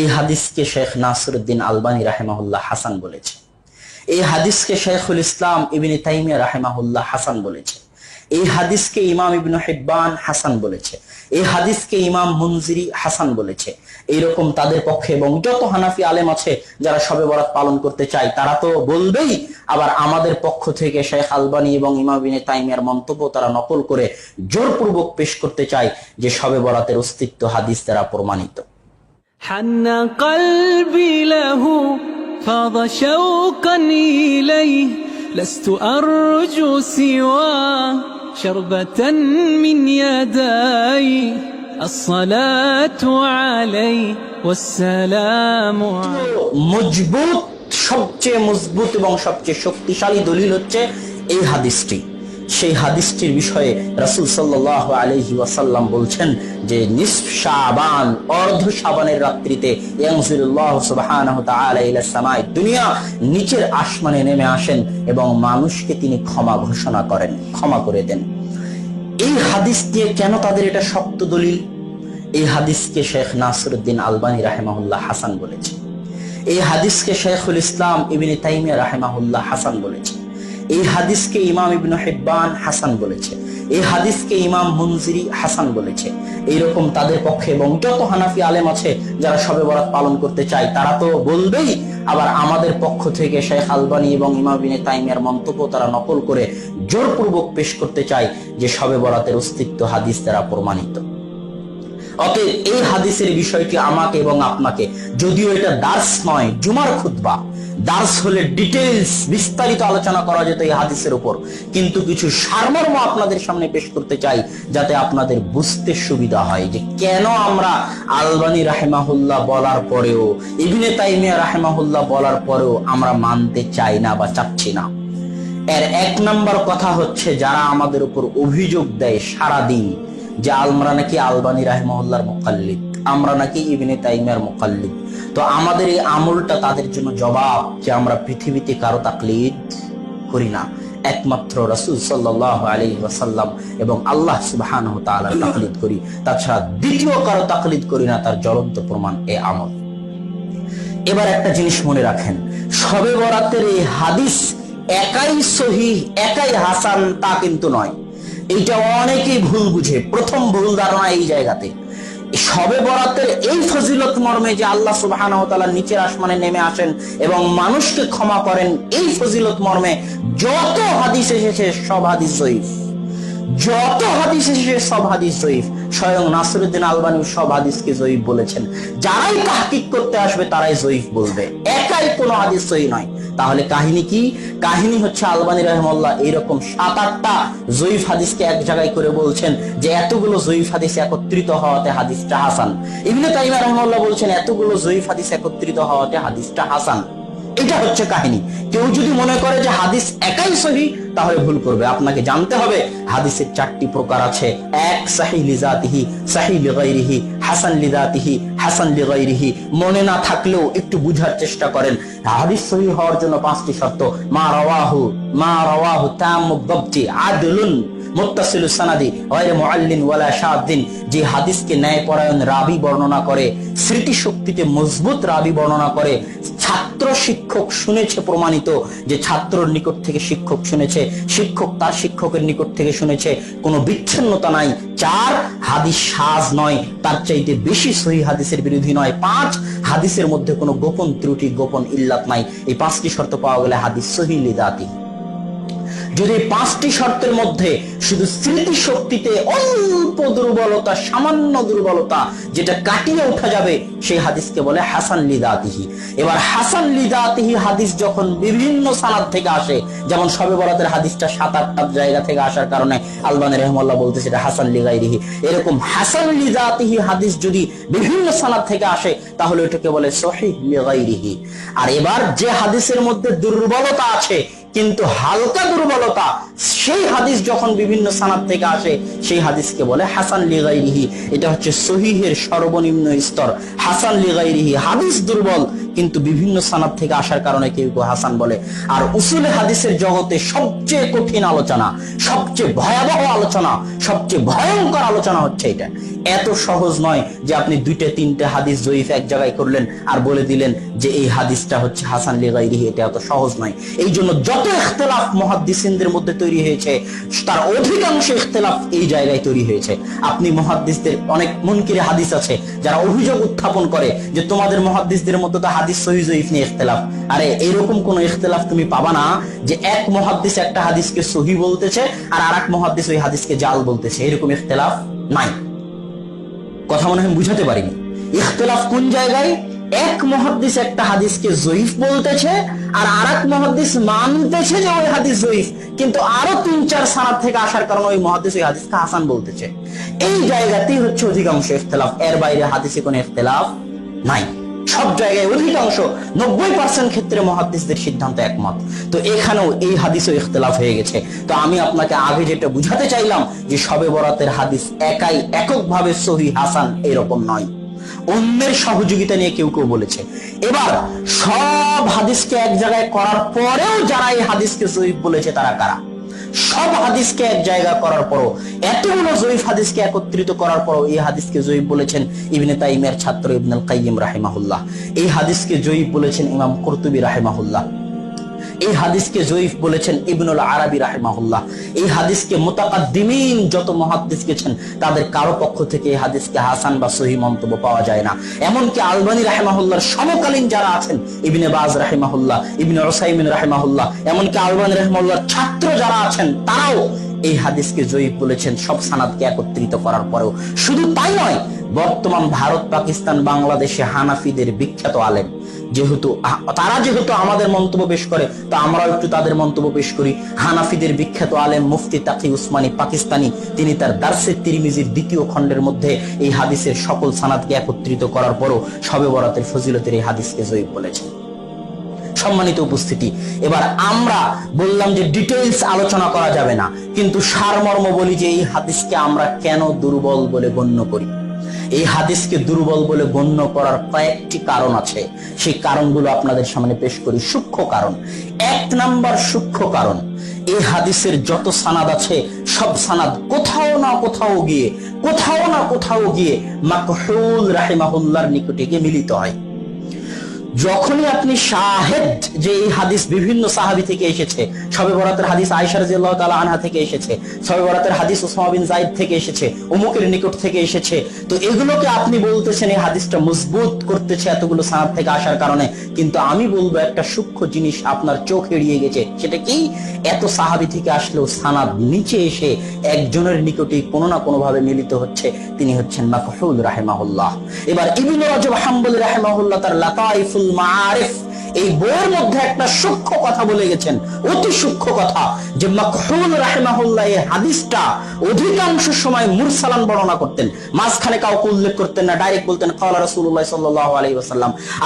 এই হাদিসকে শেখ নাসরুদ্দিন আলবানী রাহেমাহুল্লাহ হাসান বলেছে। এই হাদিসকে শেখুল ইসলাম ইবিন তাইমিয়া রাহেমাহুল্লাহ হাসান বলেছে। এই হাদিসকে ইমাম ইবনু হিব্বান হাসান বলেছে। এই হাদিসকে ইমাম মুনজিরি হাসান বলেছে। এইরকম তাদের পক্ষে এবং যত হানাফি আলেম আছে যারা সবে বরাত পালন করতে চায়, তারা তো বলবেই, আবার আমাদের পক্ষ থেকে শেখ আলবানী এবং ইমাম বিনে তাইমিয়ার মন্তব্য তারা নকল করে জোরপূর্বক পেশ করতে চায় যে সবে বরাতের অস্তিত্ব হাদিস দ্বারা প্রমাণিত। حن قلبي له فاض شوقا إليه لست أرجو سوى شربة من يدي الصلاة عليه والسلام عليه মজবুত সবচেয়ে মজবুত এবং সবচেয়ে শক্তিশালী দলিল হচ্ছে এই হাদিসটি সেই হাদিসটির বিষয়ে রাসূল সাল্লাল্লাহু আলাইহি ওয়াসাল্লাম বলছেন যে, নিসফ শাবান, অর্ধ শাবানের রাত্রিতে দুনিয়া নিচের আসমানে নেমে আসেন এবং মানুষকে তিনি ক্ষমা ঘোষণা করেন, ক্ষমা করে দেন। এই হাদিস দিয়ে কেন তাদের এটা শক্ত দলিল? এই হাদিসকে শেখ নাসরুদ্দিন আলবানী রাহেমাহুল্লাহ হাসান বলেছে। এই হাদিসকে শেখুল ইসলাম ইবিন তাইমিয়া রাহেমাহুল্লাহ হাসান বলেছে। এই হাদিসকে ইমাম ইবনু হিব্বান হাসান বলেছে। এই হাদিসকে ইমাম মুনজিরি হাসান বলেছে। এইরকম তাদের পক্ষে এবং যত হানাফি আলেম আছে যারা সবে বরাত পালন করতে চায়, তারা তো বলবেই। আবার আমাদের পক্ষ থেকে শেখ আলবানী এবং ইমাম বিনে তাইমিয়ার মন্তব্য তারা নকল করে জোরপূর্বক পেশ করতে চায় যে সবে বরাতের অস্তিত্ব হাদিস দ্বারা প্রমাণিত। অতএব এই হাদিসের বিষয়টি আমাকে এবং আপনাকে, যদিও এটা দার্স নয়, জুমার খুতবা। দার্স হলে ডিটেলস বিস্তারিত আলোচনা করা যেত এই হাদিসের উপর। কিন্তু কিছু সারমর্ম আপনাদের সামনে পেশ করতে চাই, যাতে আপনাদের বুঝতে সুবিধা হয় যে কেন আমরা আলবানি রাহেমাহুল্লাহ বলার পরেও, ইবিনে তাইমিয়া রাহেমাহুল্লাহ বলার পরেও আমরা মানতে চাই না বা চাচ্ছি না। এর এক নম্বর কথা হচ্ছে, যারা আমাদের উপর অভিযোগ দেয় সারা দিন যে আমরা নাকি আলবানী রাহিমহল্লার মোকাল্লিদ আমরা নাকি ইবিনে তাইমিয়ার মোকাল্লিদ তো আমাদের এই আমলটা তাদের জন্য জবাব যে আমরা পৃথিবীতে কারও তাকলিদ করি না। একমাত্র রাসূল সাল্লাল্লাহু আলাইহি ওয়াসাল্লাম এবং আল্লাহ সুবহানাহু ওয়া তাকলিদ করি। তাছাড়া দ্বিতীয় কারও তাকলিদ করি না, তার জ্বলন্ত প্রমাণ এ আমল। এবার একটা জিনিস মনে রাখেন, সবে বরাতের এই হাদিস একাই সহি একাই হাসান তা কিন্তু নয়। এইটা অনেকেই ভুল বুঝে। প্রথম ভুল ধারণা এই জায়গাতে। সবে বরাতের এই ফজিলত মর্মে যে আল্লাহ তাআলা নিচের আসমানে নেমে আসেন এবং মানুষকে ক্ষমা করেন, এই ফজিলত মর্মে যত হাদিস এসেছে সব হাদিস জয়ীফ। যত হাদিস এসেছে সব হাদিস জয়ীফ। স্বয়ং নাসরুদ্দিন আলবানী সব হাদিসকে জয়ীফ বলেছেন। যারাই তাহকিক করতে আসবে, তারাই জয়ীফ বলবে। একাই কোনো হাদিস সহি নয়। তাহলে কাহিনী কি? কাহিনী হচ্ছে আলবানী রহমল্লা এইরকম সাত আটটা জয়ীফ হাদিসকে এক জায়গায় করে বলছেন যে এতগুলো জয়ীফ হাদিস একত্রিত হওয়াতে হাদিসটা হাসান। ইবনে তাইমা রহমল্লা বলছেন, এতগুলো জয়ীফ হাদিস একত্রিত হওয়াতে হাদিসটা হাসান। এটা হচ্ছে কাহিনী। কেউ যদি মনে করে যে হাদিস একাই সহি তাহলে ভুল করবে। আপনাকে জানতে হবে, হাদিসের চারটি প্রকার আছে। এক, সাহি লিজাতিহি, সাহি লিগাইরিহি, হাসান লিজাতিহি, হাসান লিগাইরিহি। মনে না থাকলেও একটু বুঝার চেষ্টা করেন। হাদিস সহি হওয়ার জন্য পাঁচটি শর্ত, মা রাওয়াহু মা রাওয়াহু তামু আদলুন। যে হাদিসকে ন্যায়পরায়ণ রাবি বর্ণনা করে স্মৃতি শক্তিতে মজবুত রাবি বর্ণনা করে, ছাত্র শিক্ষক শুনেছে প্রমাণিত যে ছাত্রর নিকট থেকে শিক্ষক শুনেছে, শিক্ষক তার শিক্ষকের নিকট থেকে শুনেছে, কোনো বিচ্ছিন্নতা নাই। চার, হাদিস সাজ নয়, তার চাইতে বেশি সহি হাদিসের বিরোধী নয়। পাঁচ, হাদিসের মধ্যে কোনো গোপন ত্রুটি, গোপন ইল্লাত নাই। এই পাঁচটি শর্ত পাওয়া গেলে হাদিস সহি লিদাতি। যদি পাঁচটি শর্তের মধ্যে শুধু স্মৃতি শক্তিতে অল্প দুর্বলতা, সামান্য দুর্বলতা যেটা কাটিয়ে ওঠা যাবে, সেই হাদিসকে বলে হাসান লিদাতিহি এবার হাসান লিদাতিহি হাদিস যখন বিভিন্ন সানাদ থেকে আসে, যেমন সবে বরাতের হাদিসটা সাত আটটা জায়গা থেকে আসার কারণে আলবান রহমাল্লাহ বলতে সেটা হাসান লিগাইরিহি এরকম হাসান লিদাতিহি হাদিস যদি বিভিন্ন সানাদ থেকে আসে, তাহলে ওটাকে বলে সহি লিগাইরিহি আর এবার যে হাদিসের মধ্যে দুর্বলতা আছে, কিন্তু হালকা দুর্বলতা, সেই হাদিস যখন বিভিন্ন সানাদ থেকে আসে, সেই হাদিসকে বলে হাসান লিগাইরিহি এটা হচ্ছে সহিহের সর্বনিম্ন স্তর। হাসান লিগাইরিহি হাদিস দুর্বল। কিন্তু বিভিন্ন সানাদ থেকে আসার কারণে কেউ কেউ হাসান বলে। আর উসুলে হাদিসের জগতে সবচেয়ে কঠিন আলোচনা, সবচেয়ে ভয়াবহ আলোচনা, সবচেয়ে ভয়ঙ্কর আলোচনা হচ্ছে এটা। এত সহজ নয় যে আপনি দুইটা, তিনটে হাদিস জয়ীফ এক জায়গায় করলেন আর বলে দিলেন যে এই হাদিসটা হচ্ছে হাসান লিগাইরিহি এটা এত সহজ নয়। এই জন্য যত ইখতলাফ মহাদ্দিসিনদের মধ্যে তৈরি হয়েছে, তার অধিকাংশ ইখতলাফ এই জায়গায় তৈরি হয়েছে। আপনি মহাদ্দিসদের, অনেক মুনকিরে হাদিস আছে যারা অভিযোগ উত্থাপন করে যে তোমাদের মহাদ্দিসদের মধ্যে তো হাদিস সহি জয়ীফ নিয়ে ইখতলাফ। আরে, এরকম কোন ইখতলাফ তুমি পাবা না যে এক মহাদ্দিস একটা হাদিসকে সহি বলতেছে আর আরেক মহাদ্দিস ওই হাদিসকে জাল বলতেছে। এরকম ইখতলাফ নাই। কথা মনে হয় বুঝাতে পারিনি। ইখতলাফ কোন জায়গায়? এক মহাদ্দিস একটা হাদিসকে জয়ীফ বলতেছে আর আরেক মহাদ্দিস মানতেছে যে ওই হাদিস জয়ীফ। কিন্তু আরও তিন চার সানাদ থেকে আসার কারণে ওই মহাদ্দিস ওই হাদিসকে হাসান বলতেছে। এই জায়গাতেই হচ্ছে অধিকাংশ ইখতলাফ। এর বাইরে হাদিসে কোনো ইখতলাফ নাই। সব জায়গায় অধিকাংশ নব্বই পার্সেন্ট ক্ষেত্রে মহাদ্দিসদের সিদ্ধান্ত একমত। তো এখানেও এই হাদিসও ইখতলাফ হয়ে গেছে। তো আমি আপনাকে আগে যেটা বুঝাতে চাইলাম যে সবে বরাতের হাদিস একাই এককভাবে সহি, হাসান এরকম নয়। অন্যের সহযোগিতা নিয়ে কেউ কেউ বলেছে। এবার সব হাদিসকে এক জায়গায় করার পরেও যারা এই হাদিসকে জয়ীফ বলেছে তারা কারা? সব হাদিসকে এক জায়গা করার পরও, এতগুলো জয়ীফ হাদিসকে একত্রিত করার পরও এই হাদিসকে জয়ীফ বলেছেন ইবনে তাইমের ছাত্র ইবনুল কাইম রাহেমাহুল্লাহ। এই হাদিসকে জয়ীফ বলেছেন ইমাম কর্তুবী রাহিমাহুল্লাহ। এই হাদিসকে জয়ীফ বলেছেন ইবনুল আরবি রাহিমাহুল্লাহ। এই হাদিসকে মোতাকাদ্দিমিন যত মহাদ্দিস গেছেন, তাদের কারও পক্ষ থেকে এই হাদিসকে হাসান বা সহি মন্তব্য পাওয়া যায় না। এমনকি আলবানী রাহিমাহুল্লাহর সমকালীন যারা আছেন, ইবনে বাজ রাহিমাহুল্লাহ, ইবনে ওসাইমিন রাহিমাহুল্লাহ, এমনকি আলবানী রাহিমাহুল্লাহর ছাত্র যারা আছেন, তারাও এই হাদিসকে জয়ীফ বলেছেন, সব সানাদকে একত্রিত করার পরেও। শুধু তাই নয় বর্তমান ভারত, পাকিস্তান, বাংলাদেশে হানাফিদের বিখ্যাত আলেম। যেহেতু তারা যেহেতু আমাদের মন্তব্য পেশ করে, তো আমরাও একটু তাদের মন্তব্য পেশ করি। হানাফিদের বিখ্যাত আলেম মুফতি তাকি উসমানী পাকিস্তানি, তিনি তার দার্সে তিরমিজির দ্বিতীয় খণ্ডের মধ্যে এই হাদিসের সকল সানাদকে একত্রিত করার পরও সবে বরাতের ফজিলতের এই হাদিসকে জয়ীফ বলেছেন। সম্মানিত উপস্থিতি, এবার আমরা বললাম যে ডিটেলস আলোচনা করা যাবে না, কিন্তু সারমর্ম বলি যে এই হাদিসকে আমরা কেন দুর্বল বলে গণ্য করি? এই হাদিসকে দুর্বল বলে গণ্য করার কয়েকটি কারণ আছে। সেই কারণগুলো আপনাদের সামনে পেশ করি। সূক্ষ্ম কারণ। এক নাম্বার সূক্ষ্ম কারণ, এই হাদিসের যত সানাদ আছে, সব সানাদ কোথাও না কোথাও গিয়ে, কোথাও না কোথাও গিয়ে মাকহুল রাহিমাহুল্লাহর নিকটে গিয়ে মিলিত হয়। যখনই আপনি শাহেদ, যে এই হাদিস বিভিন্ন সাহাবি থেকে এসেছে, সবে বরাতের হাদিস আয়সা রাদিয়াল্লাহু তাআলা আনহা থেকে এসেছে, সবে বরাতের হাদিস ওসমা বিন জাইদ থেকে এসেছে অমুকের নিকট থেকে এসেছে, তো এগুলোকে আপনি বলতেছেন এই হাদিসটা মজবুত করতেছে এতগুলো সানাদ থেকে আসার কারণে। কিন্তু আমি বলব একটা সূক্ষ্ম জিনিস আপনার চোখ এড়িয়ে গেছে, সেটা কি? এত সাহাবি থেকে আসলেও সানাদ নিচে এসে একজনের নিকটেই কোনো না কোনো ভাবে মিলিত হচ্ছে, তিনি হচ্ছেন মাকহুল রাহিমাহুল্লাহ। এবার ইবনে রাজব হাম্বলি রাহিমাহুল্লাহ তার এই বইয়ের মধ্যে একটা সূক্ষ্ম কথা বলে গেছেন, অতি সূক্ষ্ম কথা, যে রাহেমাহুল্লাহ এই হাদিসটা অধিকাংশ সময় মুরসালান বর্ণনা করতেন। মাঝখানে কাউকে উল্লেখ করতেন না ডাইরেক্ট বলতেন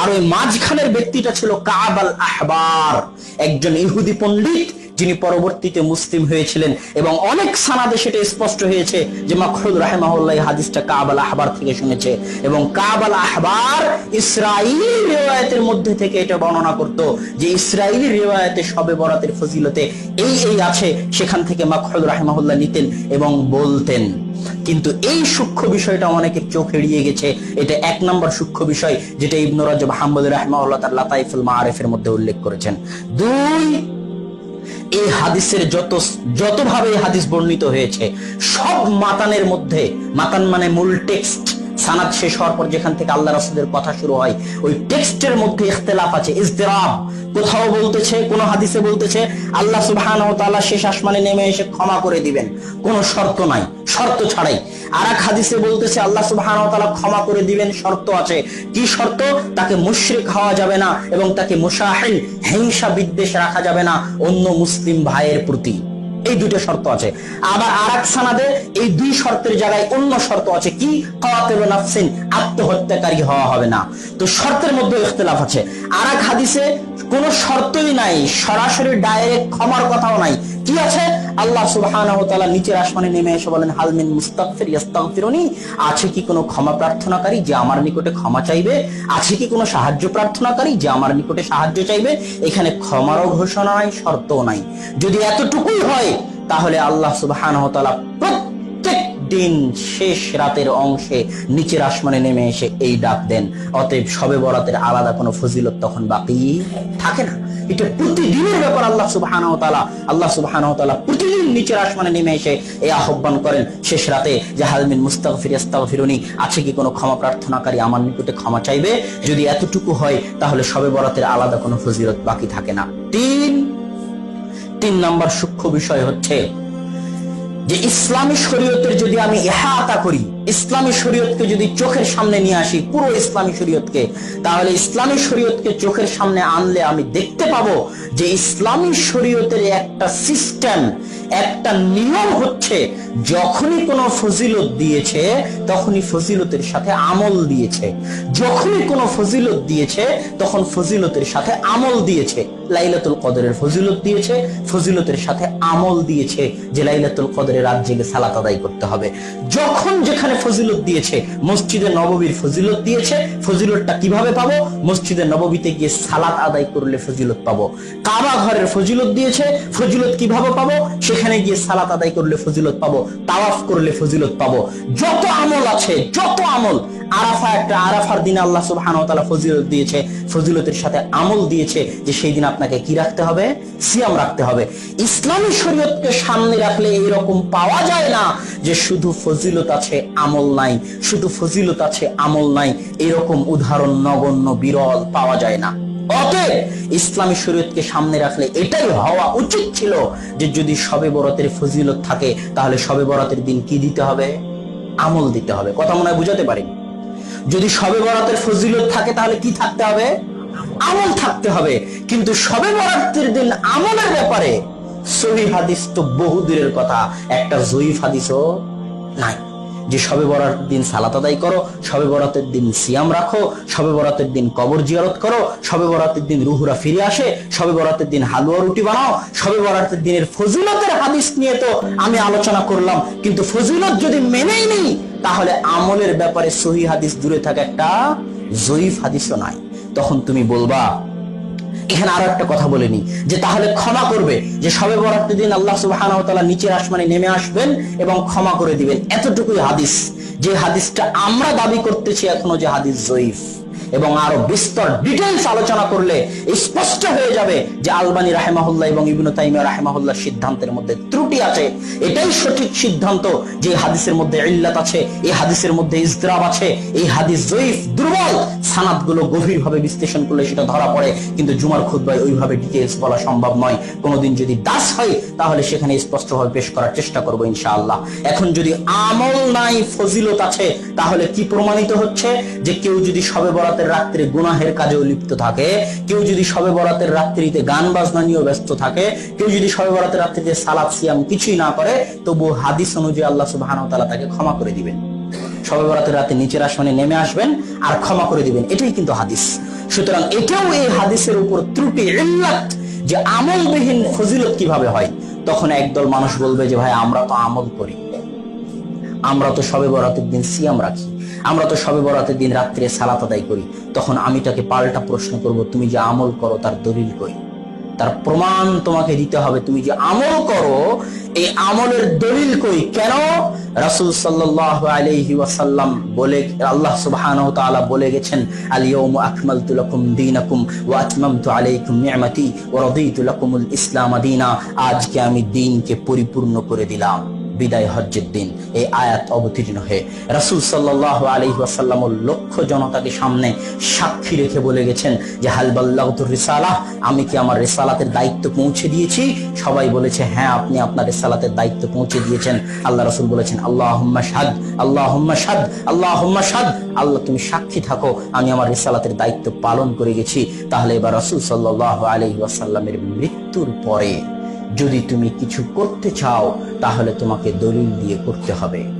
আর ওই মাঝখানের ব্যক্তিটা ছিল কাব আল আহবার, একজন ইহুদি পণ্ডিত যিনি পরবর্তীতে মুসলিম হয়েছিলেন এবং অনেক সানাদে সেটা স্পষ্ট হয়েছে যে মাখরুদ রাহেমাহুল্লাহ হাদিসটা কাবাল আহবার থেকে শুনেছে এবং কাবাল আহবার ইসরায়েলি রেওয়ায়তের মধ্যে থেকে এটা বর্ণনা করত যে ইসরায়েলি রেওয়ায়তে সবে বরাতের ফজিলতে এই এই আছে, সেখান থেকে মাখরুদ রাহেমাহুল্লাহ নিতেন এবং বলতেন। কিন্তু এই সূক্ষ্ম বিষয়টা অনেকের চোখ এড়িয়ে গেছে। এটা এক নম্বর সূক্ষ্ম বিষয় যেটা ইবনু রাজব হাম্বদ রাহমাহুল্লাহ তার লাতাইফুল মাআরিফের মধ্যে উল্লেখ করেছেন। দুই এই হাদিসের যত যতভাবে হাদিস বর্ণিত হয়েছে সব মাতানের মধ্যে মাতান মানে মূল টেক্সট সানাদ শেষ হওয়ার পর যেখান থেকে আল্লাহ রাসূলের কথা শুরু হয়, ওই টেক্সটের মধ্যে ইখতিলাফ আছে, ইজতিরাব। কোথাও বলতেছে, কোন হাদিসে বলতেছে, আল্লাহ সুবহানাহু ওয়া তাআলা শেষ আসমানে নেমে এসে ক্ষমা করে দিবেন। কোনো শর্ত নাই, শর্ত ছাড়াই। আর এক হাদিসে বলতেছে, আল্লাহ সুবহানাহু ওয়া তাআলা ক্ষমা করে দিবেন, শর্ত আছে। কি শর্ত? তাকে মুশরিক হওয়া যাবে না এবং তাকে মুশাহিন হিংসা বিদ্বেষ রাখা যাবে না অন্য মুসলিম ভাইয়ের প্রতি। এই দুটো শর্ত আছে। আবার আর এক সানাদে এই দুই শর্তের জায়গায় অন্য শর্ত আছে কি? কাওয়াতিলু নাফসিন, আত্মহত্যাকারী হওয়া হবে না। তো শর্তের মধ্যে ইখতিলাফ আছে। আর এক হাদিসে কোনো শর্তই নাই, সরাসরি ডাইরেক্ট ক্ষমার কথাও নাই। কি আছে? আল্লাহ তাআলা নিচের আসমানে নেমে এসে বলেন হালমিন মুস্তাগফির ইস্তাগফিরুনি আছে কি কোনো ক্ষমা প্রার্থনাকারী যে আমার নিকটে ক্ষমা চাইবে? আছে কি কোনো সাহায্য প্রার্থনাকারী যে আমার নিকটে সাহায্য চাইবে? এখানে ক্ষমারও ঘোষণা নাই, শর্তও নাই। যদি এতটুকুই হয়, তাহলে আল্লাহ তাআলা প্রত্যেক দিন শেষ রাতের অংশে নিচের আসমানে নেমে এসে এই ডাক দেন। অতএব সবে বরাতের আলাদা কোনো ফজিলত তখন বাকি থাকে না। এটা প্রতিদিনের ব্যাপার আল্লাহ ওয়া আল্লাহ ওয়া প্রতিদিন নিচের আসমানে নেমে এসে এই আহ্বান করেন, শেষ রাতে যে হালমিন মুস্তাগফির ইস্তাগফিরুনি, আছে কি কোনো ক্ষমা প্রার্থনাকারী আমার নিকটে ক্ষমা চাইবে? যদি এতটুকু হয়, তাহলে সবে বরাতের আলাদা কোনো ফজিলত বাকি থাকে না। তিন তিন নাম্বার সূক্ষ্ম বিষয় হচ্ছে যে ইসলামী শরীয়তের যদি আমি ইহাতা করি, ইসলামী শরীয়তকে যদি চোখের সামনে নিয়ে আসি, পুরো ইসলামী শরীয়তকে, তাহলে ইসলামী শরীয়তকে চোখের সামনে আনলে আমি দেখতে পাবো যে ইসলামী শরীয়তের একটা সিস্টেম, একটা নিয়ম হচ্ছে, যখনই কোনো ফজিলত দিয়েছে, তখনই ফজিলতের সাথে আমল দিয়েছে। যখনই কোনো ফজিলত দিয়েছে, তখন ফজিলতের সাথে আমল দিয়েছে। লাইলাতুল কদরের ফজিলত দিয়েছে, ফজিলতের সাথে আমল দিয়েছে যে লাইলাতুল কদরে রাত জেগে সালাত আদায় করতে হবে। যখন যেখানে ফজিলত দিয়েছে, মসজিদে নববীর ফজিলত দিয়েছে, ফজিলতটা কীভাবে পাবো? মসজিদে নববীতে গিয়ে সালাত আদায় করলে ফজিলত পাবো। কাবা ঘরের ফজিলত দিয়েছে, ফজিলত কীভাবে পাবো? সেখানে গিয়ে সালাত আদায় করলে ফজিলত পাবো, তাওয়াফ করলে ফজিলত পাবো। যত আমল আছে, যত আমল আরাফা একটা আরাফার দিনে আল্লাহ সুবহানাহু ওয়া তাআলা ফজিলত দিয়েছে, ফজিলতের সাথে আমল দিয়েছে যে সেই দিন আপনাকে কি রাখতে হবে? সিয়াম রাখতে হবে। ইসলামী শরীয়তকে সামনে রাখলে এরকম পাওয়া যায় না যে শুধু ফজিলত আছে, আমল নাই। শুধু ফজিলত আছে, আমল নাই। এরকম উদাহরণ নগণ্য, বিরল পাওয়া যায় না। অতএব ইসলামী শরীয়তকে সামনে রাখলে এটাই হওয়া উচিত ছিল যে যদি সবে বরাতের ফজিলত থাকে, তাহলে সবে বরাতের দিন কি দিতে হবে? আমল দিতে হবে। কথা মনে হয় বুঝাতে পারিনি যদি সবে বরাতের ফজিলত থাকে, তাহলে কি থাকতে হবে? আমল থাকতে হবে। কিন্তু সবে বরাতের দিন আমলের ব্যাপারে সহি হাদিস তো বহু দূরের কথা। একটা জয়ীফ হাদিসও নাই। যে সবে বরাতের দিন সালাত আদায় করো, সবে বরাতের দিন সিয়াম রাখো, সবে বরাতের দিন কবর জিয়ারত করো, সবে বরাতের দিন রুহুরা ফিরে আসে, সবে বরাতের দিন হালুয়া রুটি বানাও, সবে বরাতের দিনের ফজিলতের হাদিস নিয়ে তো আমি আলোচনা করলাম। কিন্তু ফজিলত যদি মেনেই নেই তাহলে আমলের ব্যাপারে সহি হাদিস দূরে থাকা একটা জয়ীফ হাদিসও নাই। তখন তুমি বলবা, এখানে আরও একটা কথা বলে নি, যে তাহলে ক্ষমা করবে, যে সবে বরাতের দিন আল্লাহ সুবাহ নিচের আসমানে নেমে আসবেন এবং ক্ষমা করে দিবেন। এতটুকুই হাদিস। যে হাদিসটা আমরা দাবি করতেছি এখনও যে হাদিস জয়ীফ। এবং আরও বিস্তর ডিটেলস আলোচনা করলে স্পষ্ট হয়ে যাবে যে আলবানী রাহেমাহুল্লাহ এবং ইবনু তাইমিয়া রাহেমাহুল্লাহ সিদ্ধান্তের মধ্যে ত্রুটি আছে। এটাই সঠিক সিদ্ধান্ত যে হাদিসের মধ্যে ইল্লাত আছে, এই হাদিসের মধ্যে ইজরাব আছে, এই হাদিস জয়ীফ, দুর্বল। সানাদগুলো গভীরভাবে বিশ্লেষণ করলে সেটা ধরা পড়ে, কিন্তু জুমার খুদ্বায় ওইভাবে ডিটেলস বলা সম্ভব নয়। কোনোদিন যদি দাস হয়, তাহলে সেখানে স্পষ্টভাবে পেশ করার চেষ্টা করব ইনশাআল্লাহ। এখন যদি আমল নাই, ফজিলত আছে, তাহলে কি প্রমাণিত হচ্ছে? যে কেউ যদি সবে বরাতের রাত্রে গুনাহের কাজেও লিপ্ত থাকে। কেউ যদি সবে বরাতের রাত্রিতে গান বাজনা নিয়েও ব্যস্ত থাকে, কেউ যদি সবে বরাতের রাত্রিতে সালাদ সিয়াম কিছুই না করে তবু হাদিস অনুযায়ী আল্লাহ সুবহানাহু ওয়া তাআলা তাকে ক্ষমা করে দিবেন। সবে বরাতের রাতে নিচের আসমানে নেমে আসবেন আর ক্ষমা করে দিবেন। এটাই কিন্তু হাদিস। সুতরাং এটাও এই হাদিসের উপর ত্রুটি ইল্লাত যে আমলবিহীন ফজিলত কীভাবে হয়। তখন একদল মানুষ বলবে যে, ভাই, আমরা তো আমল করি। আমরা তো সবে বরাতের দিন সিয়াম রাখি। আমরা তো সবে বরাতের দিন রাত্রে সালাত আদায় করি। তখন আমি তাকে পাল্টা প্রশ্ন করব, তুমি যে আমল করো তার দলিল কই? তার প্রমাণ তোমাকে দিতে হবে, তুমি যে আমল করো, এই আমলের দলিল কই? কেন? রাসূল সাল্লাল্লাহু আলাইহি ওয়াসাল্লাম বলে, আল্লাহ তাআলা বলে গেছেন আল ইয়াউমু আকমালতু লাকুম দীনাকুম ওয়া আতমামতু আলাইকুম নি'মাতি ওয়া রাদিতু লাকুমুল ইসলাম দীনা। আজকে আমি দ্বীনকে পরিপূর্ণ করে দিলাম। বিদায় হজ্জের দিন এই আয়াত অবতীর্ণ হয়ে রাসূল সাল্লাল্লাহু আলাইহি ওয়াসাল্লাম লক্ষ জনতাকে সামনে সাক্ষী রেখে বলে গেছেন যে, হাল বাল্লাগতুর রিসালাহ? আমি কি আমার রিসালাতের দায়িত্ব পৌঁছে দিয়েছি? সবাই বলেছে হ্যাঁ আপনি আপনার রিসালাতের দায়িত্ব পৌঁছে দিয়েছেন। আল্লাহ রাসূল বলেছেন, আল্লাহুম্মা শাহাদ আল্লাহুম্মা শাহাদ আল্লাহুম্মা শাহাদ আল্লাহ, তুমি সাক্ষী থাকো, আমি আমার রিসালাতের দায়িত্ব পালন করে গেছি। তাহলে এবার রাসূল সাল্লাল্লাহু আলাইহি ওয়াসাল্লামের মৃত্যুর পরে যদি তুমি কিছু করতে চাও তাহলে তোমাকে দলিল দিয়ে করতে হবে।